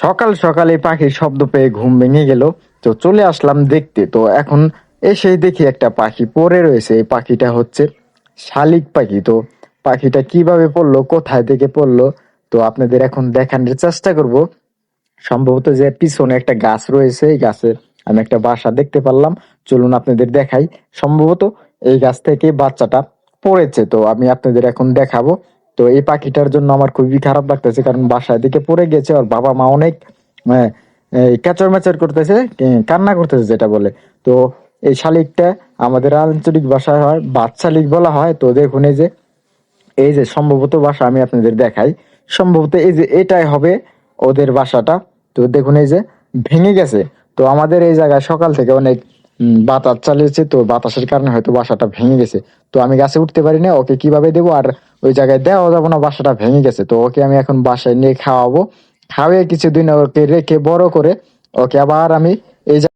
সকাল সকালে পাখির শব্দ পেয়ে ঘুম ভেঙে গেল। তো চলে আসলাম দেখতে। তো এখন এসেই দেখি একটা পাখি পড়ে রয়েছে। এই পাখিটা হচ্ছে শালিক পাখি। তো পাখিটা কীভাবে পড়ল, কোথায় থেকে পড়ল, তো আপনাদের এখন দেখানোর চেষ্টা করব। সম্ভবত যে পিছনে একটা গাছ রয়েছে, এই গাছে আমি একটা বাসা দেখতে পারলাম। চলুন আপনাদের দেখাই। সম্ভবত এই গাছ থেকে বাচ্চাটা পড়েছে। তো আমি আপনাদের এখন দেখাবো। তো এই পাখিটার জন্য আমার খুবই খারাপ লাগতেছে, কারণ বাসায় দিকে পড়ে গেছে আর বাবা মা অনেক ক্যাচর ম্যাচর করতেছে কান্না করতেছে যেটা বলে। তো এই শালিকটা আমাদের আঞ্চলিক ভাষায় হয়, বাদ শালিক বলা হয়। তো দেখুন এই যে এই যে সম্ভবত বাসা আমি আপনাদের দেখাই। সম্ভবত এই যে এটাই হবে ওদের বাসাটা তো দেখুন এই যে, ভেঙে গেছে। তো আমাদের এই জায়গায় সকাল থেকে অনেক বাতাস চালিয়েছে তো বাতাসের কারণে হয়তো বাসাটা ভেঙে গেছে। তো আমি গাছে উঠতে পারি না, ওকে কীভাবে দেবো? আর ওই জায়গায় দেওয়া যাব না, বাসাটা ভেঙে গেছে। তো ওকে আমি এখন বাসায় নিয়ে খাওয়াবো। খাওয়াই কিছুদিন ওকে রেখে বড় করে ওকে আবার আমি এই